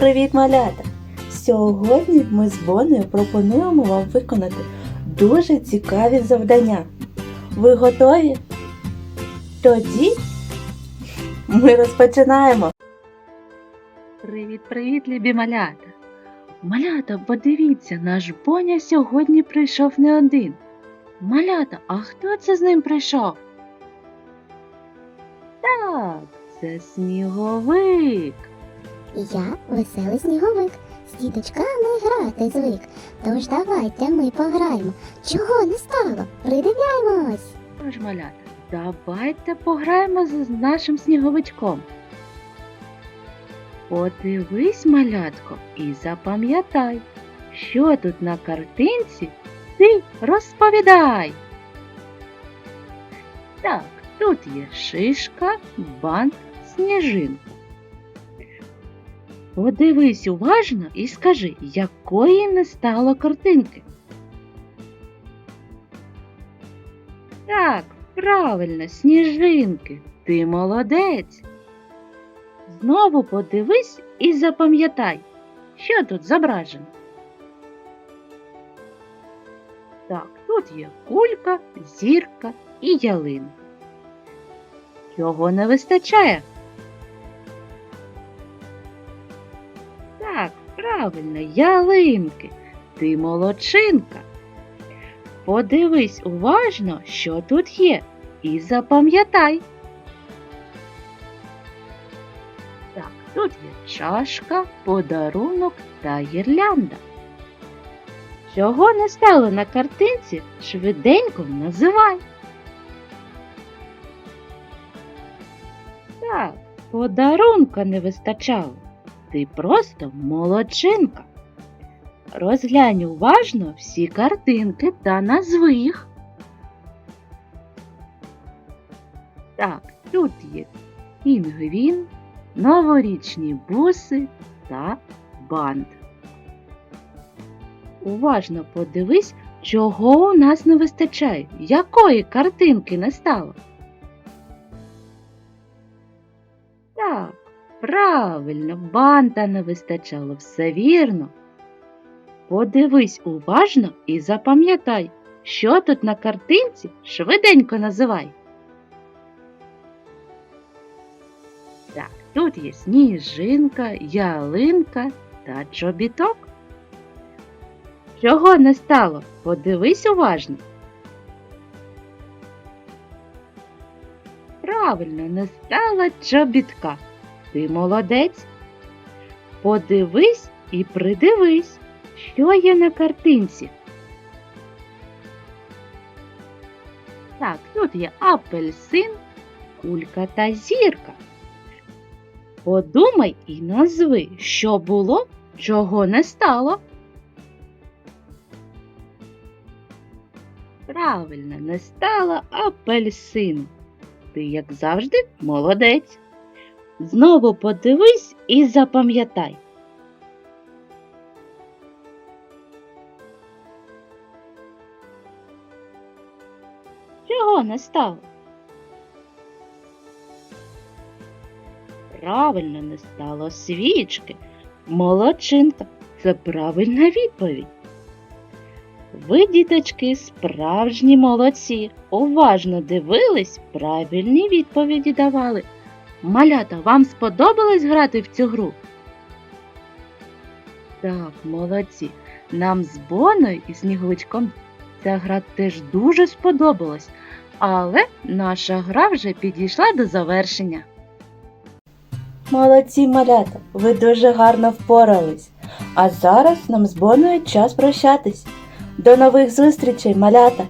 Привіт, малята! Сьогодні ми з Боною пропонуємо вам виконати дуже цікаві завдання. Ви готові? Тоді ми розпочинаємо. Привіт, привіт, любі малята! Малята, подивіться, наш Боня сьогодні прийшов не один. Малята, а хто це з ним прийшов? Так, це сніговик. Я веселий сніговик, з діточками грати звик. Тож давайте ми пограємо. Чого не стало? Придивляємось. Тож, малята, давайте пограємо з нашим сніговичком. Подивись, малятко, і запам'ятай, що тут на картинці ти розповідай. Так, тут є шишка, бант, сніжинка. Подивись уважно і скажи, якої не стало картинки. Так, правильно, сніжинки. Ти молодець. Знову подивись і запам'ятай, що тут зображено. Так, тут є кулька, зірка і ялинка. Чого не вистачає? Правильно, ялинки. Ти молодчинка. Подивись уважно, що тут є, і запам'ятай. Так, тут є чашка, подарунок та гірлянда. Чого не стало на картинці, швиденько називай. Так, подарунка не вистачало. Ти просто молодчинка. Розглянь уважно всі картинки та назви їх. Так, тут є пінгвін, новорічні буси та бант. Уважно подивись, чого у нас не вистачає, якої картинки не стало. Так, правильно, банта не вистачало, все вірно. Подивись уважно і запам'ятай, що тут на картинці швиденько називай. Так, тут є сніжинка, ялинка та чобіток. Чого не стало? Подивись уважно. Правильно, не стало чобітка. Ти молодець. Подивись і придивись. Що є на картинці? Так, тут є апельсин, кулька та зірка. Подумай і назви, що було, чого не стало. Правильно, не стало апельсину. Ти, як завжди, молодець. Знову подивись і запам'ятай. Чого не стало? Правильно не стало свічки. Молодчинка. Це правильна відповідь. Ви, діточки, справжні молодці. Уважно дивились, правильні відповіді давали. Малята, вам сподобалось грати в цю гру? Так, молодці. Нам з Боною і Сніговичком ця гра теж дуже сподобалась, але наша гра вже підійшла до завершення. Молодці, малята, ви дуже гарно впорались. А зараз нам з Боною час прощатись. До нових зустрічей, малята!